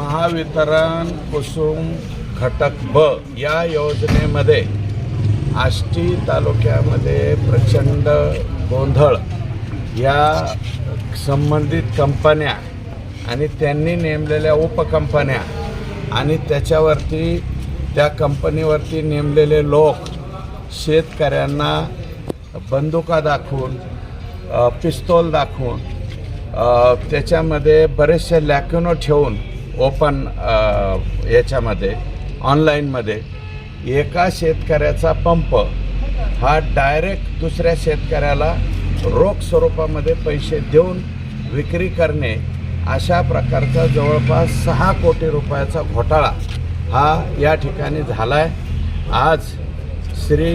महावितरण कुसुम घटक ब या योजनेमध्ये आष्टी तालुक्यामध्ये प्रचंड गोंधळ या संबंधित कंपन्या आणि त्यांनी नेमलेल्या उपकंपन्या आणि त्याच्यावरती त्या कंपनीवरती नेमलेले लोक शेतकऱ्यांना बंदुका दाखवून पिस्तोल दाखवून त्याच्यामध्ये बरेचसे लॅक्युनो ठेवून ओपन याच्यामध्ये ऑनलाईनमध्ये एका शेतकऱ्याचा पंप हा डायरेक्ट दुसऱ्या शेतकऱ्याला रोख स्वरूपामध्ये पैसे देऊन विक्री करणे अशा प्रकारचा जवळपास सहा कोटी रुपयाचा घोटाळा हा या ठिकाणी झाला आहे आज श्री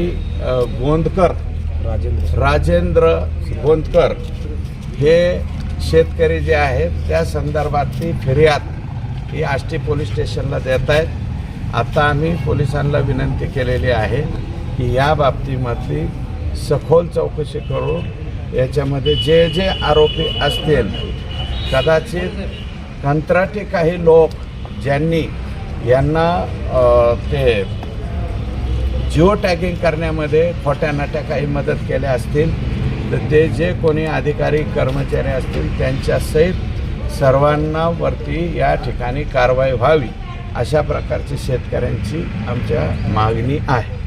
गोंदकर राजेंद्र. राजेंद्र गोंदकर हे शेतकरी जे आहेत त्या संदर्भातली फिर्याद ही आष्टी पोलीस स्टेशनला देत आहेत. आता आम्ही पोलिसांना विनंती केलेली आहे की या बाबतीमधली सखोल चौकशी करून याच्यामध्ये जे जे आरोपी असतील कदाचित कंत्राटी काही लोक ज्यांनी यांना ते जिओ टॅगिंग करण्यामध्ये खोट्या नाट्या काही मदत केल्या असतील तर ते जे कोणी अधिकारी कर्मचारी असतील त्यांच्यासहित सर्वांना वरती या ठिकाणी कारवाई व्हावी अशा प्रकारची शेतकऱ्यांची आमच्या मागणी आहे.